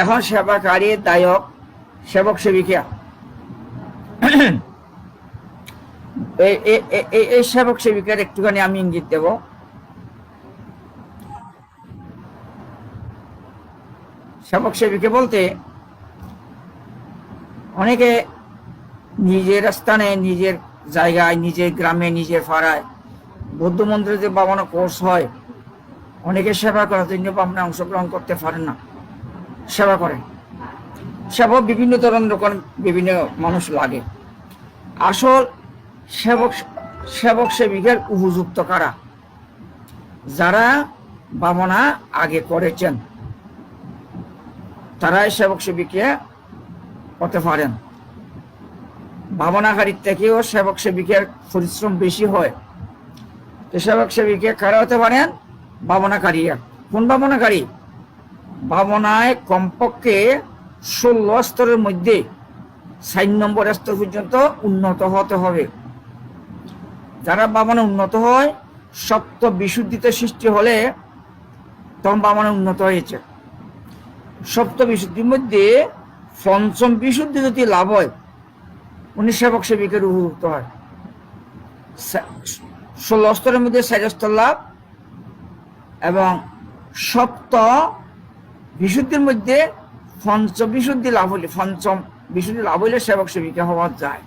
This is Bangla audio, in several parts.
এখন সেবাকারী দায়ক সেবক সেবিকা। এই সেবক সেবিকার একটুখানি আমি ইঙ্গিত দেব। সেবক সেবিকা বলতে অনেকে নিজের স্থানে, নিজের জায়গায়, নিজের গ্রামে, নিজের পাড়ায় বৌদ্ধ মন্দিরে যে বাবানো কোর্স হয়, অনেকে সেবা করার জন্য বামনে অংশগ্রহণ করতে পারেন না। সেবা করেন সেবা বিভিন্ন ধরনের রকম বিভিন্ন মানুষ লাগে। আসল সেবক সেবক সেবিকের উপযুক্ত কারা? যারা বামনা আগে করেছেন। তারাই সেবক সেবিকে হতে পারেন। ভাবনাকারীর থেকেও সেবক সেবিকের পরিশ্রম বেশি হয়। তো সেবক সেবিকে কারা হতে পারেন? ভাবনাকারী কোন ভাবনাকারী? ভাবনায় কমপক্ষে ষোলো স্তরের মধ্যে ষাট নম্বর স্তর পর্যন্ত উন্নত হতে হবে। যারা বামনে উন্নত হয় সপ্ত বিশুদ্ধিতে সৃষ্টি হলে তখন বামনে উন্নত হয়েছে। সপ্ত বিশুদ্ধির মধ্যে পঞ্চম বিশুদ্ধি যদি লাভ হয়, উনি সেবক সেবিকের উপযুক্ত হয়। ষোলো স্তরের মধ্যে ষাট লাভ এবং সপ্ত বিশুদ্ধির মধ্যে পঞ্চ বিশুদ্ধি লাভ হলে, পঞ্চম বিশুদ্ধি লাভ হলে সেবক সেবিকা হওয়া যায়।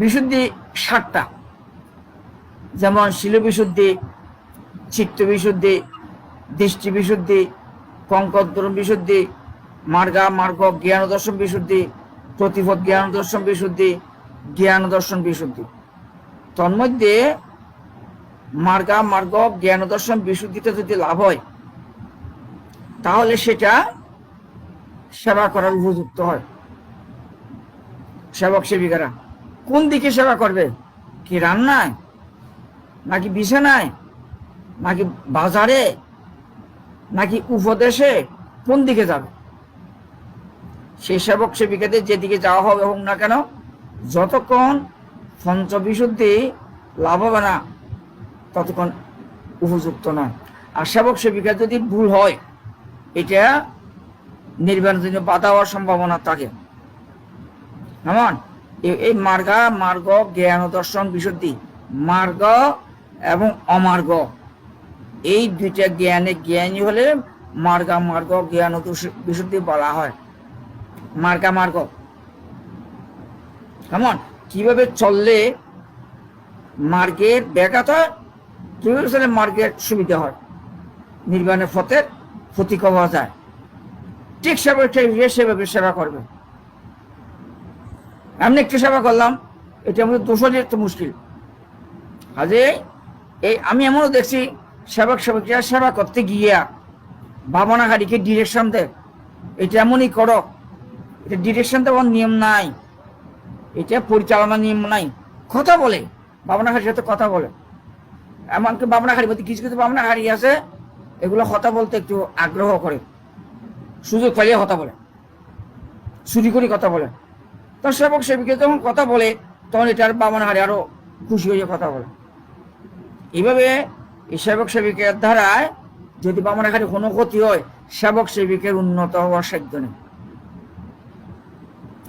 বিশুদ্ধি সাতটা। যেমন শিল বিশুদ্ধি, চিত্ত বিশুদ্ধি, দৃষ্টি বিশুদ্ধি কঙ্কদ্রম বিশুদ্ধি, মার্গা, মার্গ, জ্ঞান দর্শন বিশুদ্ধি, প্রতিপদ জ্ঞান দর্শন বিশুদ্ধি, জ্ঞান দর্শন বিশুদ্ধি। তন্মধ্যে মার্গা মার্গ জ্ঞান দর্শন বিশুদ্ধিতে যদি লাভ হয়, তাহলে সেটা সেবা করার উপযুক্ত হয়। সেবক সেবিকারা, কোন দিকে সেবা করবে? কি রান্নায়? নাকি বিছানায়? নাকি বাজারে? নাকি উপদেশে? কোন দিকে যাবে? সেই সেবক সেবিকাদের যেদিকে যাওয়া হবে হোক না কেন, যতক্ষণ পঞ্চবিশুদ্ধি লাভ হবে না ততক্ষণ উপযুক্ত নয় আর সেবক সেবিকা যদি ভুল হয়, এটা নির্বাণের জন্য বাধা হওয়ার সম্ভাবনা থাকে। কেমন? এই মার্গা, মার্গ, জ্ঞান, দর্শন, বিশুদ্ধি, মার্গ এবং অমার্গ। এই দুইটা জ্ঞানে জ্ঞানী হলে মার্গা, মার্গ, জ্ঞান বিশুদ্ধি বলা হয়। মার্গা, মার্গ। কেমন? কীভাবে চললে মার্গের ব্যাঘাত হয়? চললে মার্গের সুবিধা হয়। নির্বাণের পথের প্রতীক হওয়া যায়। ঠিক সেবা সেভাবে সেবা করবে। এমনি একটু সেবা করলাম, এটা আমাদের দোষরের তো মুশকিল। কাজে এই আমি এমনও দেখছি, সেবক সেবকরা সেবা করতে গিয়া ভাবনাকারীকে ডিরেকশন দেয়। এটা এমনই করো। এটা ডিরেকশন দেওয়ার নিয়ম নাই। এটা পরিচালনার নিয়ম নাই। কথা বলে। ভাবনাকারীর সাথে কথা বলে। এমনকি ভাবনাকারী বলতে কিছু কিছু ভাবনাকারী আছে, এগুলো কথা বলতে একটু আগ্রহ করে। সুযোগ পাইলে কথা বলে। চুরি করে কথা বলে। তো সেবক সেবিকে যখন কথা বলে, তখন এটার বামন হারে আরও খুশি হয়ে কথা বলে। এইভাবে এই সেবক সেবিকের দ্বারায় যদি বামন হারে কোনো ক্ষতি হয়, সেবক সেবিকের উন্নত হওয়ার সাধ্য নেই।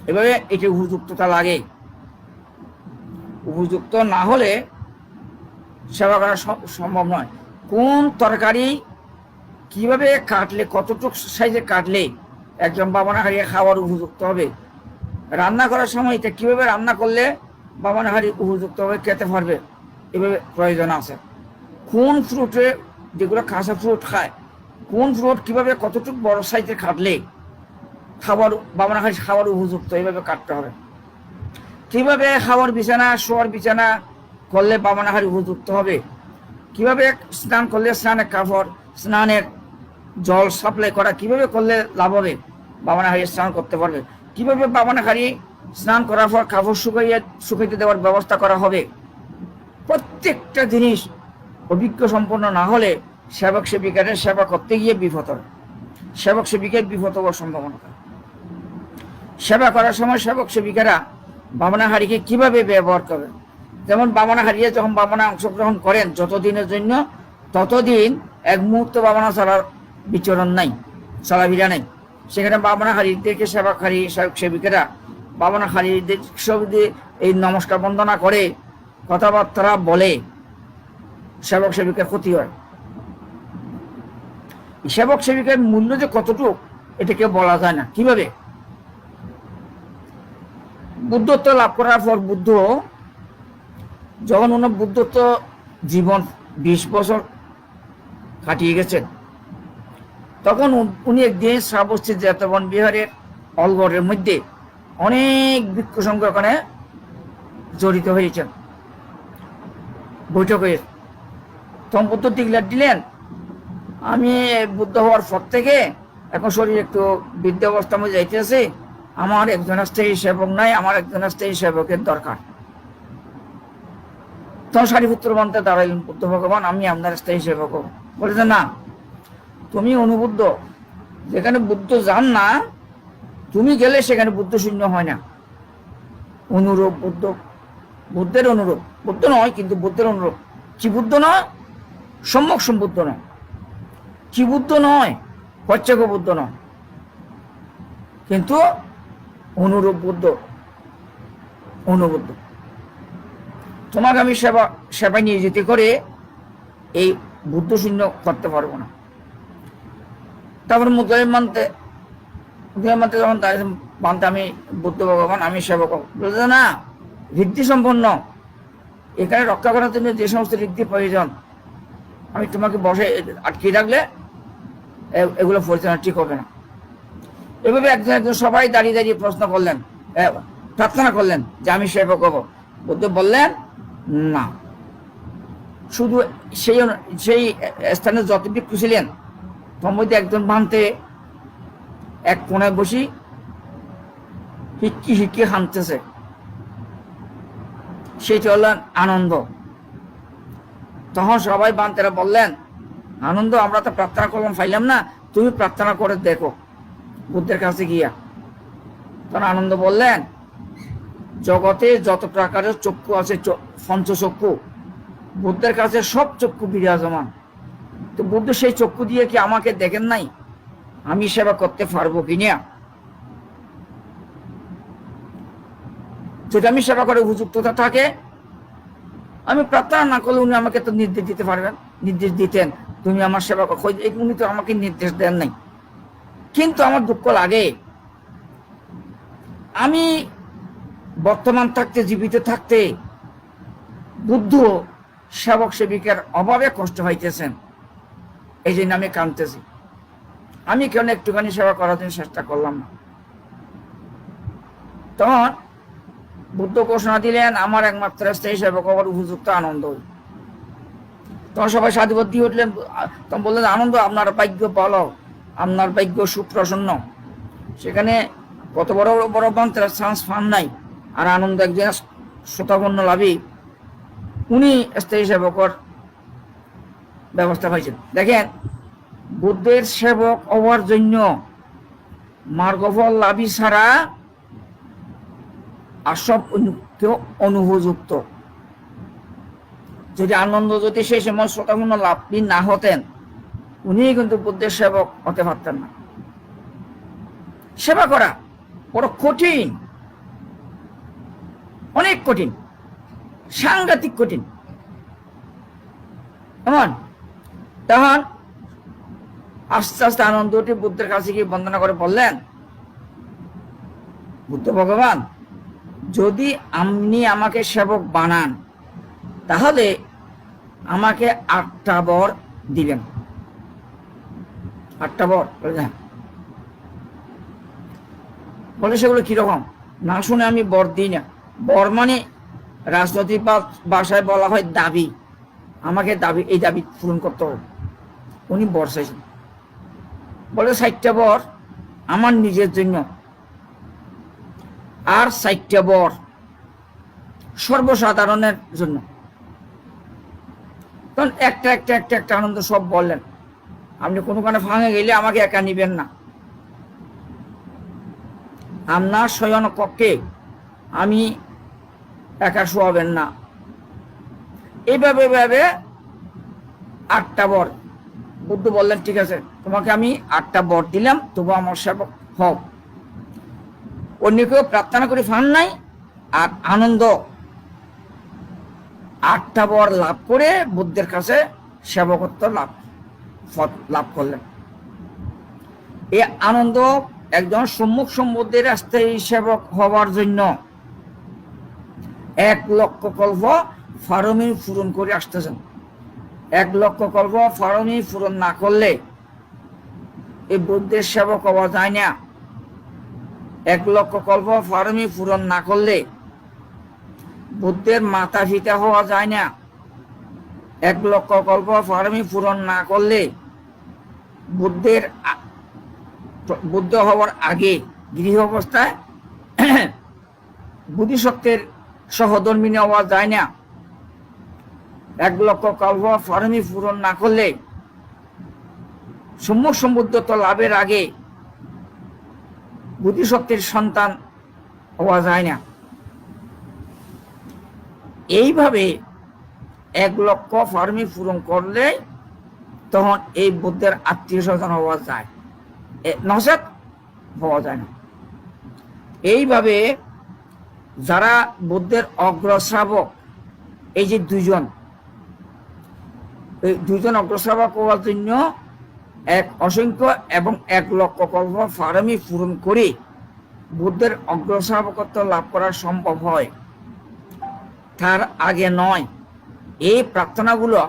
এভাবে এটি উপযুক্ততা লাগে। উপযুক্ত না হলে সেবা করা সম- সম্ভব নয়। কোন তরকারি কীভাবে কাটলে, কতটুকু সাইজে কাটলে একজন বাবানা হারিয়ে খাওয়ার উপযুক্ত হবে? রান্না করার সময় এটা কীভাবে রান্না করলে বাবানা হারি উপযুক্ত হবে, খেতে পারবে? এভাবে প্রয়োজন আছে। কোন ফ্রুটে যেগুলো কাঁচা ফ্রুট খায়, কোন ফ্রুট কীভাবে কতটুকু বড় সাইজে কাটলে খাবার বাবানা হারি খাওয়ার উপযুক্ত, এভাবে কাটতে হবে। কীভাবে খাওয়ার বিছানা, শোয়ার বিছানা করলে বাবানা হারি উপযুক্ত হবে। কীভাবে স্নান করলে স্নানের কাপড়, স্নানের জল সাপ্লাই করা, কীভাবে করলে লাভ হবে? বাবানা হারিয়ে স্নান করতে পারবে। কীভাবে বাবানা হারিয়ে স্নান করার পর কাপড় শুকাইয়ে, শুকাইতে দেওয়ার ব্যবস্থা করা হবে? প্রত্যেকটা জিনিস অভিজ্ঞ সম্পন্ন না হলে সেবক সেবিকারের সেবা করতে গিয়ে বিপদ হয়। সেবক সেবিকার বিপদ হওয়ার সম্ভাবনা সেবা করার সময় সেবক সেবিকারা বামনা হারিকে কীভাবে ব্যবহার করবে? যেমন বামনা হারিয়ে যখন বামনা অংশগ্রহণ করেন যতদিনের জন্য, ততদিন এক মুহূর্ত বামনা ছাড়ার বিচরণ নাই চলাফেরা নাই। সেখানে বাবনা হারিদেরকে সেবাকারী সেবক সেবিকারা বাবনা হারিদের সব এই নমস্কার বন্দনা করে কথাবার্তা বলে, সেবক সেবিকার ক্ষতি হয়। সেবক সেবিকার মূল্য যে কতটুক এটাকে বলা যায় না। কীভাবে? বুদ্ধত্ব লাভ করার পর বুদ্ধ যখন ওনার বুদ্ধত্ব জীবন বিশ বছর কাটিয়ে গেছেন। তখন উনি একদিন শ্রাবস্তির জাতবন বিহারের অলগড়ের মধ্যে অনেক বৃক্ষ ওখানে জড়িত হয়েছেন। বৈঠক তখন বুদ্ধ টিকলার দিলেন, আমি বুদ্ধ হওয়ার পর থেকে এখন শরীর একটু বৃদ্ধ অবস্থা যাইতেছে। আমার একজন স্থায়ী সেবক নাই, আমার একজন স্থায়ী সেবকের দরকার। তখন সারিপুত্র মন্ত্রে দাঁড়াইলেন বুদ্ধ ভগবান, আমি আপনার স্থায়ী সেবক। বলেছে, না, তুমি অনুবুদ্ধ। যেখানে বুদ্ধ যান না, তুমি গেলে সেখানে বুদ্ধ শূন্য হয় না। অনুরূপ বুদ্ধ, বুদ্ধের অনুরূপ। বুদ্ধ নয়, কিন্তু বুদ্ধের অনুরূপ। কি বুদ্ধ নয় সম্যক সম্বুদ্ধ নয়। কি বুদ্ধ নয়? পশ্চাক বুদ্ধ নয়। কিন্তু অনুরূপ বুদ্ধ, অনুবুদ্ধ। তোমাকে আমি সেবা, সেবায় নিয়ে যেতে করে এই বুদ্ধ শূন্য করতে পারব না। তারপর মুদ্রায় মানতে মানতে যখন মানতে আমি বুদ্ধ ভগবান, আমি সেবক। বলছে, না, ঋদ্ধি সম্পন্ন। এখানে রক্ষা করার জন্য যে সমস্ত ঋদ্ধি প্রয়োজন, আমি তোমাকে বসে আটকে রাখলে এগুলো পরিচালনা ঠিক হবে না। এভাবে একজন একজন সবাই দাঁড়িয়ে দাঁড়িয়ে প্রশ্ন করলেন প্রার্থনা করলেন যে আমি সেবক হব বুদ্ধ বললেন না। শুধু সেই সেই স্থানে যত ব্যক্তি ছিলেন, তার মধ্যে একজন ভাঙতে এক কোনায় বসি হিক্কি হিক্কি হানতেছে। সেটা হল আনন্দ। তখন সবাই বান্তেরা বললেন, আনন্দ, আমরা তো প্রার্থনা করলাম পাইলাম না, তুমি প্রার্থনা করে দেখো, বুদ্ধের কাছে গিয়া। তখন আনন্দ বললেন জগতে যত প্রকারের চক্ষু আছে পঞ্চচক্ষু, বুদ্ধের কাছে সব চক্ষু বিরাজমান। তো বুদ্ধ সেই চক্ষু দিয়ে কি আমাকে দেখেন নাই? আমি সেবা করতে পারব কিনা যদি আমি সেবা করে উপযুক্ততা থাকে, আমি প্রার্থনা না করলে উনি আমাকে তো নির্দেশ দিতে পারবেন, নির্দেশ দিতেন, তুমি আমার সেবা উনি তো আমাকে নির্দেশ দেন নাই। কিন্তু আমার দুঃখ লাগে। আমি বর্তমান থাকতে, জীবিত থাকতে বুদ্ধ সেবক সেবিকার অভাবে কষ্ট হইতেছেন। এই জন্য আমি কাঁদতেছি। আমি কেন একটুখানি সেবা করার জন্য চেষ্টা করলাম না? তখন বুদ্ধ ঘোষণা দিলেন, আমার একমাত্র স্থায়ী সেবক হবার উপযুক্ত আনন্দ। তখন সবাই সাধুবাদ দিয়ে উঠলেন, তখন বললেন, আনন্দ আপনার ভাগ্য বলো আপনার ভাগ্য সুপ্রসন্ন। সেখানে কত বড় বড় মন্ত্রের চান্স পান নাই। আর আনন্দ একজন শ্রোতাপন্ন লাভী উনি স্থায়ী সেবকর ব্যবস্থা পাইছেন দেখেন, বুদ্ধের সেবক হওয়ার জন্য মার্গফল লাভী ছাড়া আর সব অনু- কেউ অনুপযুক্ত। যদি আনন্দ যদি সেই সময় শ্রোতাপূর্ণ লাভী না হতেন, উনি কিন্তু বুদ্ধের সেবক হতে পারতেন না। সেবা করা বড় কঠিন। অনেক কঠিন, সাংঘাতিক কঠিন। এমন তখন আস্তে আস্তে আনন্দটি বুদ্ধের কাছে গিয়ে বন্দনা করে বললেন, বুদ্ধ ভগবান, যদি আপনি আমাকে সেবক বানান, তাহলে আমাকে আটটা বর দিবেন। আটটা বর, বলে বলে সেগুলো কীরকম? না শুনে আমি বর দিই না। বর মানে রাজনৈতিক ভাষায় বলা হয় দাবি। আমাকে দাবি, এই দাবি পূরণ করতে হবে। উনি বর চাইছেন। বলে, ষাটটা বর আমার নিজের জন্য। আর ষাটটা বর সর্বসাধারণের জন্য। তখন একটা একটা একটা একটা আনন্দ সব বললেন। আপনি কোনোখানে ভাঙে গেলে আমাকে একা নিবেন না। আপনার শয়ন কক্ষে আমি একা শোয়াবেন না। এইভাবে এভাবে আটটা বর। বুদ্ধ বললেন, ঠিক আছে, তোমাকে আমি আটটা বর দিলাম, তবু আমার সেবক হও। অন্য কেউ প্রার্থনা করে ফান নাই, আর আনন্দ। আটটা বর লাভ করে বুদ্ধের কাছে সেবকত্ব লাভ লাভ করলেন। এই আনন্দ একজন সম্মুখ সম্বুদ্ধের স্থায়ী সেবক হওয়ার জন্য এক লক্ষ কল্প ফারমি পূরণ করে আসতেছেন। এক লক্ষ কল্প ফারমি পূরণ না করলে এই বুদ্ধের সেবক হওয়া যায় না। এক লক্ষ কল্প ফারমি পূরণ না করলে বুদ্ধের মাতা পিতা হওয়া যায় না। এক লক্ষ কল্প ফারমি পূরণ না করলে বুদ্ধের বুদ্ধ হওয়ার আগে গৃহ অবস্থায় বুদ্ধিশক্তের সহধর্মিনী হওয়া যায় না। এক লক্ষ কল্প ফারমি পূরণ না করলে সম্মুখ সম্বুদ্ধত্ব লাভের আগে বুদ্ধিশক্তির সন্তান হওয়া যায় না। এইভাবে এক লক্ষ ফার্মি পূরণ করলে তখন এই বুদ্ধের আত্মীয় স্বজন হওয়া যায়। নচেত হওয়া যায় না। এইভাবে যারা বুদ্ধের অগ্রশ্রাবক, এই যে দুজন দুজন অগ্রশ্রাবক হওয়ার জন্য এক অসংখ্য এবং এক লক্ষ কল্প ফার্মি পূরণ করে বুদ্ধের অগ্রশ্রাবকত্ব লাভ করা সম্ভব হয়। তার আগে নয়, এই প্রার্থনাগুলো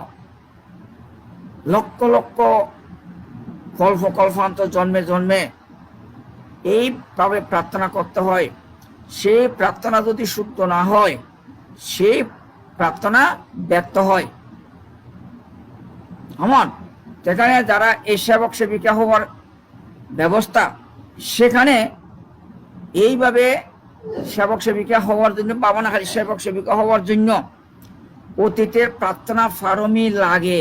লক্ষ লক্ষ কল্প কল্পান্ত জন্মে জন্মে এইভাবে প্রার্থনা করতে হয়। সেই প্রার্থনা যদি শুদ্ধ না হয় সেই প্রার্থনা ব্যর্থ হয়। আমার যেখানে যারা এই সেবক সেবিকা হওয়ার ব্যবস্থা, সেখানে এইভাবে সেবক সেবিকা হওয়ার জন্য পাবনাখালী সেবক সেবিকা হওয়ার জন্য অতীতের প্রার্থনা ফারমি লাগে।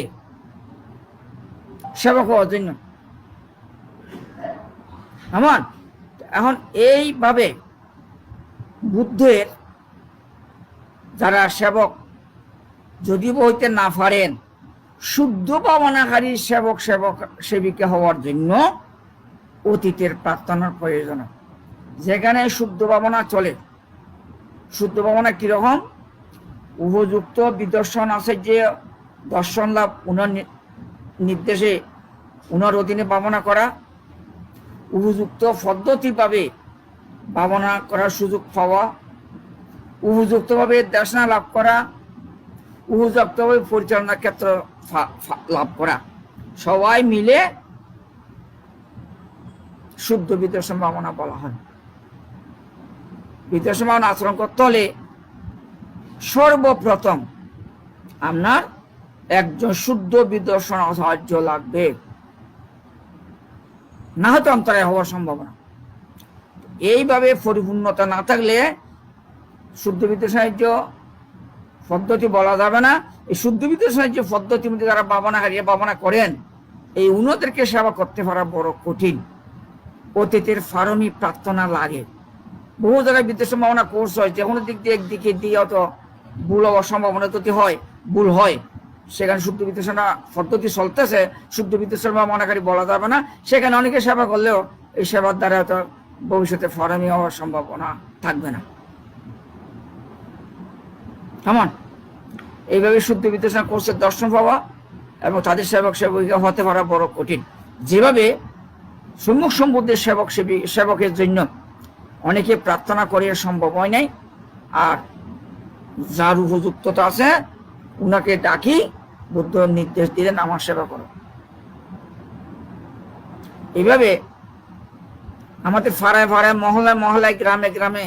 সেবক হওয়ার জন্য। আমার এখন এইভাবে বুদ্ধের যারা সেবক, যদি বইতে না পারেন, শুদ্ধ পাবনাকারী সেবক সেবক সেবিকা হওয়ার জন্য অতীতের প্রার্থনার প্রয়োজন। যেখানে শুদ্ধ ভাবনা চলে, শুদ্ধ ভাবনা কীরকম? উপযুক্ত বিদর্শন আছে যে দর্শন লাভ, উনার নির্দেশে, উনার অধীনে ভাবনা করা। উপযুক্ত পদ্ধতিভাবে ভাবনা করার সুযোগ পাওয়া, উপযুক্তভাবে দেশনা লাভ করা, উপযুক্তভাবে পরিচালনা ক্ষেত্র লাভ করা। সবাই মিলে শুদ্ধ বিদর্শন ভাবনা বলা হয়। বিদর্শন ভাবনা আচরণ করতে হলে সর্বপ্রথম আপনার একজন শুদ্ধ বিদর্শন সাহায্য লাগবে। না হয়তো অন্তরায় হওয়ার সম্ভাবনা। এইভাবে পরিপূর্ণতা না থাকলে শুদ্ধ বিদ্যুৎ সাহায্য পদ্ধতি বলা যাবে না। এই শুদ্ধ বিদ্যুৎ সাহায্য পদ্ধতির মধ্যে যারা ভাবনা হারিয়ে ভাবনা করেন, এই উন্নতদেরকে সেবা করতে পারা বড় কঠিন। অতীতের ফারমি প্রার্থনা লাগে। বহু জায়গায় বিদ্যুৎ সম্ভাবনা কোর্স হয় যে কোনো দিক দিয়ে একদিকে দিয়ে অত ভুল হওয়ার সম্ভাবনা যদি হয়, ভুল হয়। সেখানে শুদ্ধ বিদ্যুৎসনা পদ্ধতি চলতেছে শুদ্ধ বিদ্যুৎ সম্ভাবনাকারী বলা যাবে না। সেখানে অনেকে সেবা করলেও এই সেবার দ্বারা হয়তো ভবিষ্যতে ফারামি হওয়ার সম্ভাবনা থাকবে না। কেমন এইভাবে শুদ্ধ বিদ্বেষণা কোর্সের দর্শন পাওয়া এবং তাদের সেবক সেবিকা হতে পারা বড় কঠিন। যেভাবে সম্মুখ সম্বুদ্ধের সেবক সেবী সেবকের জন্য অনেকে প্রার্থনা করে সম্ভব হয় নাই, আর যার উপযুক্ততা আছে, উনাকে ডাকি, বুদ্ধ নির্দেশ দিলেন আমার সেবা করো। এইভাবে আমাদের ফাড়ায় ফাড়ায়, মহলায় মহলায়, গ্রামে গ্রামে,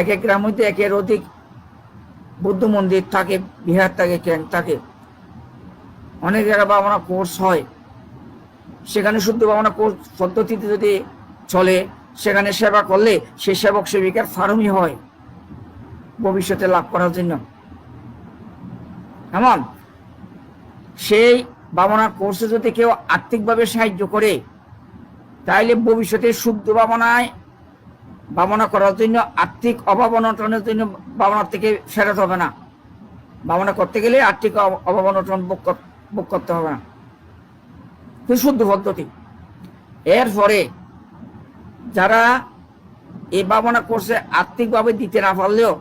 এক এক গ্রাম হইতে একের অধিক বুদ্ধ মন্দির থাকে, বিহার থাকে ক্যাম্প থাকে। অনেক জায়গায় ভাবনা কোর্স হয়। সেখানে শুদ্ধ ভাবনা কোর্স পদ্ধতিতে যদি চলে, সেখানে সেবা করলে সে সেবক সেবিকার ফার্মই হয় ভবিষ্যতে লাভ করার জন্য। এমন? সেই ভাবনা কোর্সে যদি কেউ আর্থিকভাবে সাহায্য করে তাইলে ভবিষ্যতে শুদ্ধ ভাবনায় ভাবনা করার জন্য, আর্থিক অভাব অনটনের জন্য ভাবনার থেকে ফেরত হবে না। ভাবনা করতে গেলে আর্থিক অভাব অনটন ভোগ কর- ভোগ করতে হবে না। শুদ্ধ পদ্ধতি। এরপরে যারা এই ভাবনা করছে, আর্থিকভাবে দিতে না পারলেও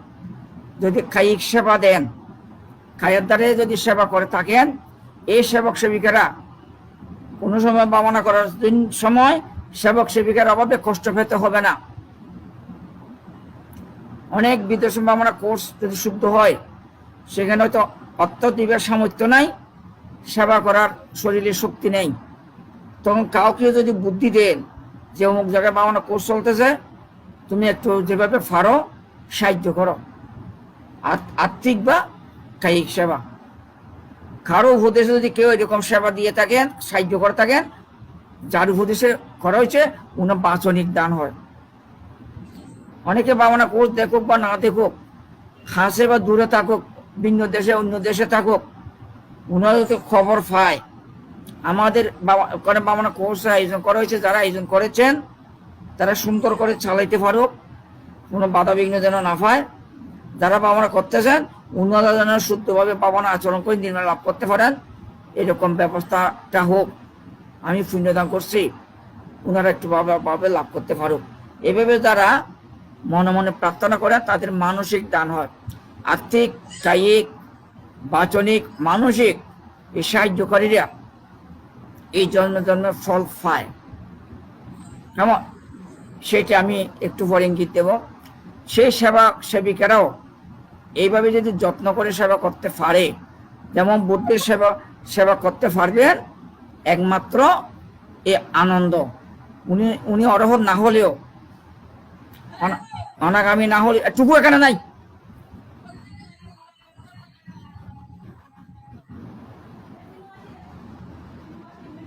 যদি কায়িক সেবা দেন খায়ের দ্বারে যদি সেবা করে থাকেন, এই সেবক সেবিকারা কোনো সময় ভাবনা করার সময় সেবক সেবিকার অভাবে কষ্ট পেতে হবে না। অনেক বিদেশ ভাবনা কোর্স যদি শুদ্ধ হয়, সেখানে হয়তো অর্থ দিবের সামর্থ্য নাই, সেবা করার শরীরে শক্তি নেই। তখন কাউকে যদি বুদ্ধি দেন যে অমুক জায়গায় ভাবনা কোর্স চলতেছে, তুমি একটু যেভাবে পারো, সাহায্য করো। আর্থিক বা কায়িক সেবা। কারও উপদেশে যদি কেউ এরকম সেবা দিয়ে থাকেন, সাহায্য করে থাকেন, যার উপদেশে করা হয়েছে, উনার বাচনিক দান হয়। অনেকে ভাবনা কোর্স দেখুক বা না দেখুক হাসে বা দূরে থাকুক, ভিন্ন দেশে, অন্য দেশে থাকুক, উনারা তো খবর পায়। আমাদের বামনা কোর্স আয়োজন করা হয়েছে, যারা আয়োজন করেছেন, তারা সুন্দর করে চালাইতে পারুক, কোনো বাধা বিঘ্ন যেন না পায় যারা বাবানা করতেছেন উন্নত যেন শুদ্ধভাবে বাবানা আচরণ করে নির্মাণ লাভ করতে পারেন, এরকম ব্যবস্থাটা হোক। আমি পুণ্যদান করছি। ওনারা একটু ভাবে লাভ করতে পারুক। এভাবে যারা মনে মনে প্রার্থনা করে, তাদের মানসিক দান হয়। আর্থিক কায়িক বাচনিক, মানসিক এই সাহায্যকারীরা এই জন্ম জন্মে ফল পায়। কেমন? সেটা আমি একটু পরে ইঙ্গিত দেব। সেই সেবা সেবিকারাও এইভাবে যদি যত্ন করে সেবা করতে পারে, যেমন বুদ্ধের সেবা সেবা করতে পারবেন, একমাত্র এ আনন্দ। উনি উনি অরহর না হলেও, অনা- অনাগামী না হলে টুকু এখানে নাই।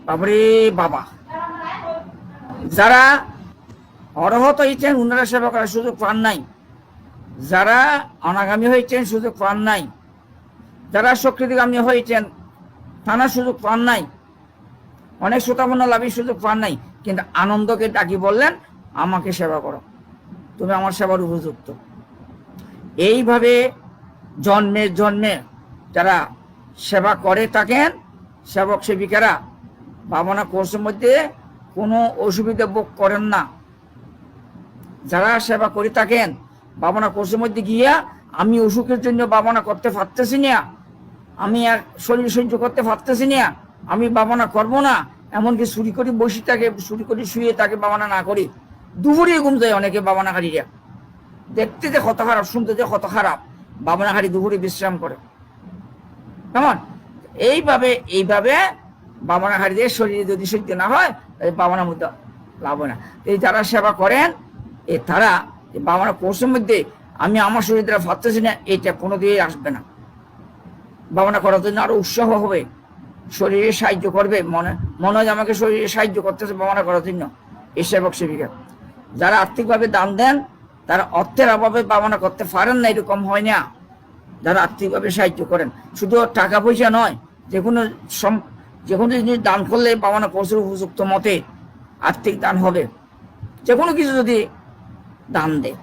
বাবরে বাবা। যারা অর্হত হয়েছেন, উনারা সেবা করার সুযোগ পান নাই। যারা অনাগামী হয়েছেন, সুযোগ পান নাই। যারা স্বীকৃতিগামী হয়েছেন, থানার সুযোগ পান নাই। অনেক শ্রোতাপন্ন লাভের সুযোগ পান নাই। কিন্তু আনন্দকে ডাকি বললেন, আমাকে সেবা করো। তুমি আমার সেবার উপযুক্ত। এইভাবে জন্মে জন্মে যারা সেবা করে থাকেন, সেবক সেবিকারা, ভাবনা কোর্সের মধ্যে কোনো অসুবিধা ভোগ করেন না। যারা সেবা করে থাকেন, ভাবনা কোর্সের মধ্যে গিয়া, আমি অসুখের জন্য ভাবনা করতে পারতেছি না। আমি আর শরীর সহ্য করতে পারতেছি না। আমি ভাবনা করব না। এমনকি চুরি করে বসি তাকে চুরি করে শুয়ে তাকে বাবানা না করি, দুপুরে ঘুম যায় অনেকে ভাবনাকারীরা দেখতে যে কত খারাপ, শুনতে যে কত খারাপ ভাবনাকারী দুপুরে বিশ্রাম করে। কেমন? এইভাবে এইভাবে বামনাহারীদের শরীরে যদি সহ্য না হয়, তাহলে বামনার মধ্যে লাভ না। এই যারা সেবা করেন, এ তারা বামনা কোর্সের মধ্যে, আমি আমার শরীর দ্বারা ভাবতেছি না, এটা কোনো দিয়ে আসবে না। বাবানা করার জন্য আরও উৎসাহ হবে। শরীরে সাহায্য করবে, মনে মনে হয় আমাকে শরীরে সাহায্য করতেছে ভাবনা করার জন্য এই সেবক সেবিকা যারা আর্থিকভাবে দান দেন, তারা অর্থের অভাবে ভাবনা করতে পারেন না, এরকম হয় না। যারা আর্থিকভাবে সাহায্য করেন, শুধু টাকা পয়সা নয়, যে কোনো যে কোনো জিনিস দান করলে পাওয়ানো কোর্সের উপযুক্ত মতে আর্থিক দান হবে। যে কোনো কিছু যদি দান দেয়,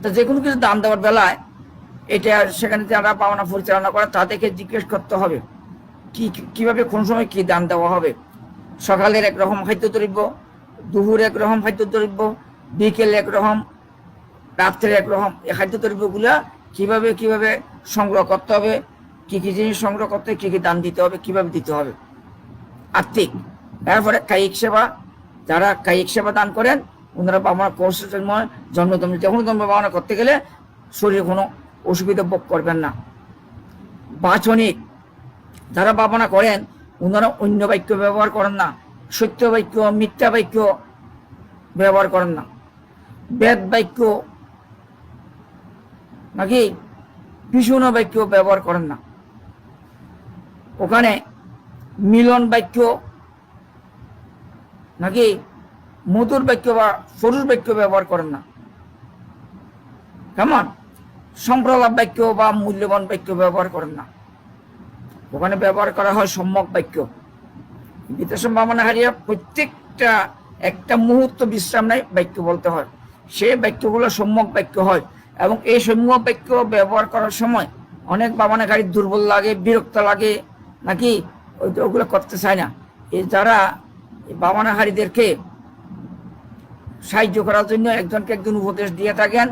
তা যে কোনো কিছু দান দেওয়ার বেলায় এটা সেখানে যারা পাওনা পরিচালনা করে, তাদেরকে জিজ্ঞেস করতে হবে। কি, কীভাবে কোন সময় কি দান দেওয়া হবে? সকালের একরকম খাদ্য দ্রব্য, দুপুর একরকম খাদ্য দ্রব্য, বিকেল একরকম রাত্রে একরকম এই খাদ্য দ্রব্যগুলা কীভাবে কীভাবে সংগ্রহ করতে হবে? কি কি জিনিস সংগ্রহ করতে কি কি দান দিতে হবে? কীভাবে দিতে হবে? আর্থিক। তারপরে কায়িক সেবা। যারা কায়িক সেবা দান করেন, ওনারা বাবা কোর্সের জন্ম জন্ম জন্ম যখন জন্ম বাবনা করতে গেলে শরীরে কোনো অসুবিধা ভোগ করবেন না। বাচনিক। যারা ভাবনা করেন, ওনারা অন্য বাক্য ব্যবহার করেন না। সত্য বাক্য, মিথ্যা বাক্য ব্যবহার করেন না। বেদ বাক্য নাকি ভীষণ বাক্য ব্যবহার করেন না। ওখানে মিলন বাক্য নাকি মধুর বাক্য বা সরুর বাক্য ব্যবহার করেন না। কেমন? সম্প্রলাপ বাক্য বা মূল্যবান বাক্য ব্যবহার করেন না। ওখানে ব্যবহার করা হয় সম্যক বাক্য। বিদ্যা সম্ভাবনা হারিয়ে প্রত্যেকটা, একটা মুহূর্ত বিশ্রাম নেয় বাক্য বলতে হয়। সে বাক্যগুলো সম্যক বাক্য হয় এবং এই সম্যক বাক্য ব্যবহার করার সময় অনেক বাবানাকারী দুর্বল লাগে, বিরক্ত লাগে, নাকি ওগুলো করতে চায় না। এই যারা এই বামনাহারীদেরকে সাহায্য করার জন্য একজনকে একজন উপদেশ দিয়ে থাকেন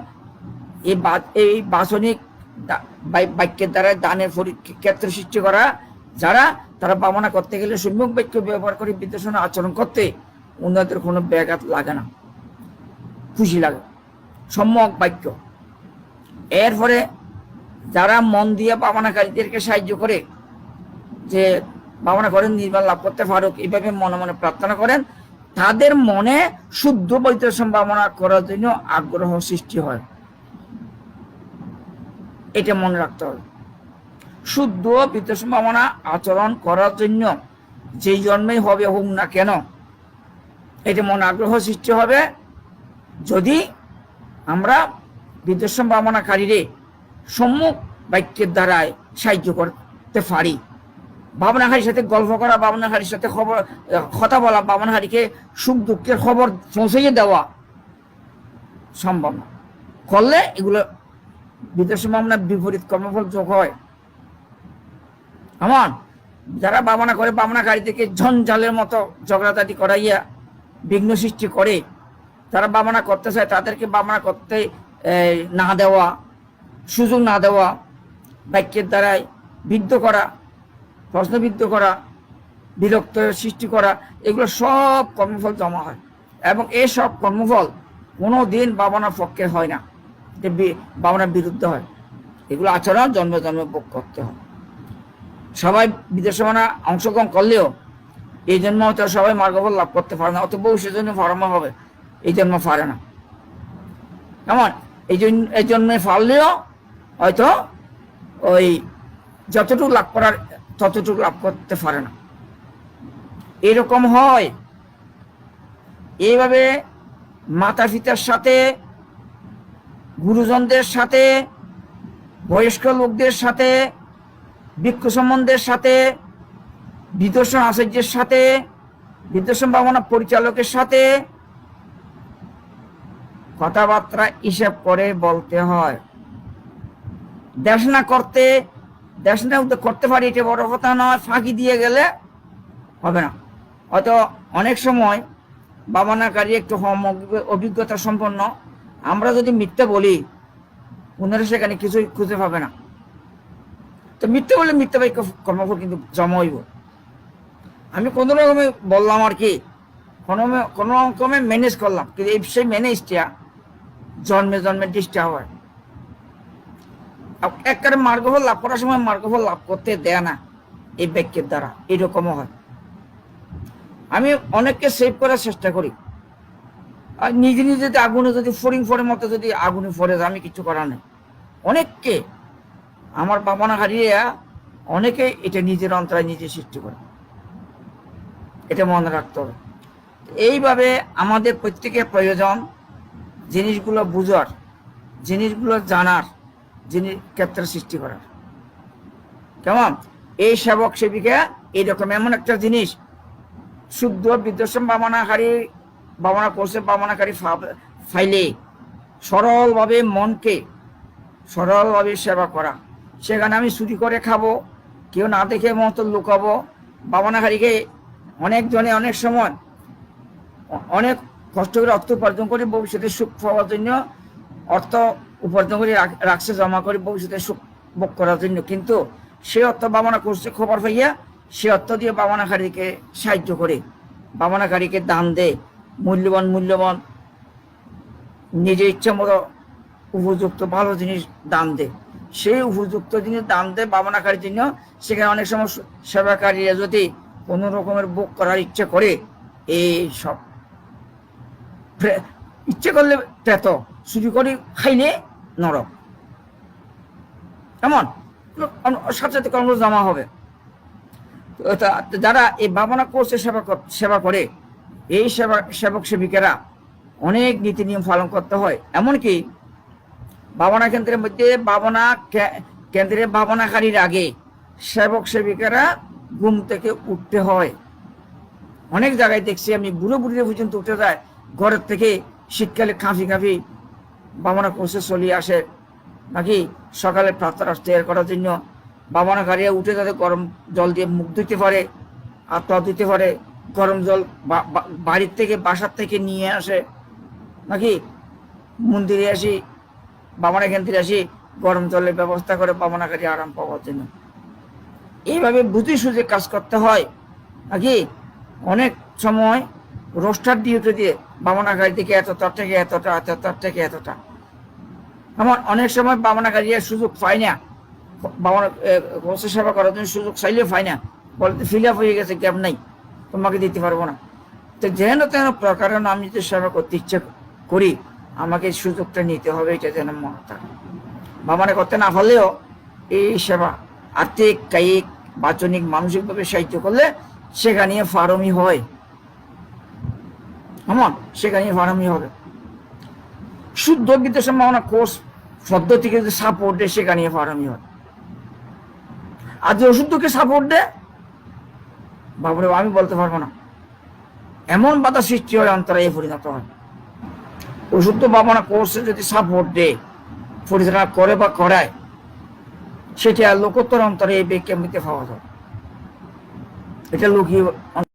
এই এই বাসনিক বাক্যের দ্বারা দানের ক্ষেত্র সৃষ্টি করা, যারা, তারা বামনা করতে গেলে সম্যক বাক্য ব্যবহার করে বিদ্বেষণ আচরণ করতে উন্নতের কোনো ব্যাঘাত লাগে না। খুশি লাগে। সম্যক বাক্য। এরপরে যারা মন দিয়ে বামনাকারীদেরকে সাহায্য করে, যে ভাবনা করেন নির্মাণ লাভ করতে পারুক এইভাবে মনে মনে প্রার্থনা করেন, তাদের মনে শুদ্ধ বৈদ্য সম্ভাবনা করার জন্য আগ্রহ সৃষ্টি হয়। এটা মনে রাখতে হবে। শুদ্ধ বিদ্য সম্ভাবনা আচরণ করার জন্য যেই জন্মেই হবে হোক না কেন, এটা মনে আগ্রহ সৃষ্টি হবে। যদি আমরা বিদ্বেষ সম্ভাবনাকারীরে সম্মুখ বাক্যের দ্বারায় সাহায্য করতে পারি, ভাবনাহারির সাথে গল্প করা, ভাবনাহারির সাথে খবর, কথা বলা, ভাবনাহারিকে সুখ দুঃখের খবর পৌঁছাইয়ে দেওয়া সম্ভব করলে এগুলো বিদেশ মামলার বিপরীত কর্মফল যোগ হয়। আমার যারা বামনা করে বামনাকারীদেরকে ঝঞ্ঝালের মতো ঝগড়াঝাটি করাইয়া বিঘ্ন সৃষ্টি করে তারা বামনা করতে চায় তাদেরকে বামনা করতে না দেওয়া, সুযোগ না দেওয়া, বাক্যের দ্বারাই বিদ্ধ করা, প্রশ্নবিদ্ধ করা, বিরক্ত সৃষ্টি করা, এগুলো সব কর্মফল জমা হয়। এবং এই সব কর্মফল কোনো দিন বাবানার পক্ষে হয় না। যে বি- বাবানার বিরুদ্ধে হয়। এগুলো আচরণ জন্ম, জন্মে করতে হয়। সবাই বিদেশে মানে অংশগ্রহণ করলেও এই জন্ম হয়তো সবাই মার্গফল লাভ করতে পারে না অত ভবিষ্যৎ জন্য ফরমা হবে। এই জন্ম পারে না। কেমন? এই জন্য, এই জন্মে পারলেও হয়তো ওই যতটুকু লাভ করার, ততটুকু লাভ করতে পারে না। এরকম হয়। এইভাবে মাতা পিতার সাথে গুরুজনদের সাথে, বয়স্ক লোকদের সাথে, বৃক্ষ সম্বন্ধের সাথে, বিদর্শন আচার্যের সাথে, বিদর্শন ভাবনা পরিচালকের সাথে কথাবার্তা হিসাব করে বলতে হয়। দেশনা করতে দেশ দেশনা করতে পারি, এটা বড় কথা নয়, ফাঁকি দিয়ে গেলে হবে না। হয়তো অনেক সময় বাবানাকারী একটু অভিজ্ঞতা সম্পন্ন আমরা যদি মিথ্যে বলি ওনারা সেখানে কিছুই খুঁজে পাবে না। তো মিথ্যে বলে মিথ্যে বাক্য কর্মফল কিন্তু জমা হইব। আমি কোনো রকমে বললাম আর কি, কোনো কোনো রকমে ম্যানেজ করলাম, কিন্তু এই সেই ম্যানেজটা জন্মে জন্মে ডিস্টার্ব হয়। একবারে মার্গফল লাভ করার সময় মার্গফল লাভ করতে দেয় না এই বাক্যের দ্বারা, এরকমও হয়। আমি অনেককে সেভ করার চেষ্টা করি। আর নিজে নিজে যদি আগুনে যদি ফরিং ফরের মতো যদি আগুনে ফরে আমি কিছু করার নেই। অনেককে আমার বাবানা হারিয়ে অনেকে এটা নিজের অন্তরায় নিজে সৃষ্টি করে। এটা মনে রাখতে হবে। এইভাবে আমাদের প্রত্যেকের প্রয়োজন জিনিসগুলো বুঝার, জিনিসগুলো জানার, জিনিস ক্ষেত্রে সৃষ্টি করার। কেমন? এই সেবক সেবিকা এইরকম এমন একটা জিনিস, শুদ্ধ বিদ্বেষণ বামনাকারী বামনা করছে বামনাকারী ফাইলে সরলভাবে মনকে সরলভাবে সেবা করা। সেখানে আমি চুরি করে খাব, কেউ না দেখে মতো লুকাবো। বামনাকারীকে অনেকজনে অনেক সময় অনেক কষ্ট করে অর্থ উপার্জন করে ভবিষ্যতে সুখ পাওয়ার জন্য অর্থ উপার্জন করে রাখ- রাখছে, জমা করে ভবিষ্যতে সুখ ভোগ করার জন্য। কিন্তু সে অর্থ বামনা করছে, খবর পাইয়া সে অর্থ দিয়ে বামনাকারীকে সাহায্য করে। বামনাকারীকে দান দেয়। মূল্যবান মূল্যবান। নিজে ইচ্ছা মতো উপযুক্ত ভালো জিনিস দান দেয় সেই উপযুক্ত জিনিস দান দেয় বামনাকারীর জন্য সেখানে অনেক সময় সেবাকারীরা যদি কোনো রকমের বুক করার ইচ্ছে করে, এই সব। ইচ্ছে করলে প্রেত চুরি করে খাইলে নরক। কেমন? সাথে কর্ম জমা হবে। যারা এই ভাবনা করছে, সেবা সেবা করে এই সেবা, সেবক সেবিকারা অনেক নীতি নিয়ম পালন করতে হয়। এমনকি ভাবনা কেন্দ্রের মধ্যে ভাবনা কেন্দ্রে ভাবনাকারীর আগে সেবক সেবিকারা ঘুম থেকে উঠতে হয়। অনেক জায়গায় দেখছি আমি বুড়ো বুড়িরা পর্যন্ত উঠে যায়, ঘরের থেকে শীতকালে কাঁফি কাঁফি বামনা কোষে চলিয়ে আসে। নাকি সকালে প্রাতরাস তৈরি করার জন্য বামনাকারীরা উঠে যাতে গরম জল দিয়ে মুখ ধুতে পারে, হাত পা ধুতে পারে গরম জল বাড়ির থেকে, বাসার থেকে নিয়ে আসে। নাকি? মন্দিরে আসি বাবানা এখান থেকে আসি, গরম জলের ব্যবস্থা করে বাবানাকারী আরাম পাওয়ার জন্য। এইভাবে বুঝে সুঝে কাজ করতে হয়, নাকি? অনেক সময় রোস্টার দিয়ে উঠে দিয়ে বামনাগাড়ি থেকে এতটা থেকে এতটা এতটা, থেকে এতটা। আমার অনেক সময় বামনাগাড়ি সুযোগ পায় না। বামনা সেবা করার জন্য সুযোগ চাইলে পায় না। বলতে ফিল আপ হয়ে গেছে গ্যাপ নাই। তোমাকে দিতে পারব না। তো যেন তেন প্রকারে আমি যদি সেবা করতে ইচ্ছে করি, আমাকে সুযোগটা নিতে হবে, এটা যেন মনে থাকে। বাবানে করতে না হলেও এই সেবা আর্থিক, কায়িক, বাচনিক, মানসিকভাবে সাহায্য করলে সেখানে ফারমি হয়। আমার সেখানে ফারমি হবে। শুদ্ধ গীতের সম্ভাবনা, কোর্স পদ্ধতিকে সাপোর্ট দেয়, সেখানে ফারমি হয় আর যে অশুদ্ধকে সাপোর্ট দেয় বাবুরে, আমি বলতে পারব না। এমন বাধা সৃষ্টি হয় অন্তরায় পরিণত হয় ওষুধ তো বাবনা কোর্সে যদি সাপোর্ট দেয় পরিচালনা করে বা করায়, সেটা লোকোত্তর অন্তরে এই বিজ্ঞানীতে পাওয়া যায়। এটা লুকিয়ে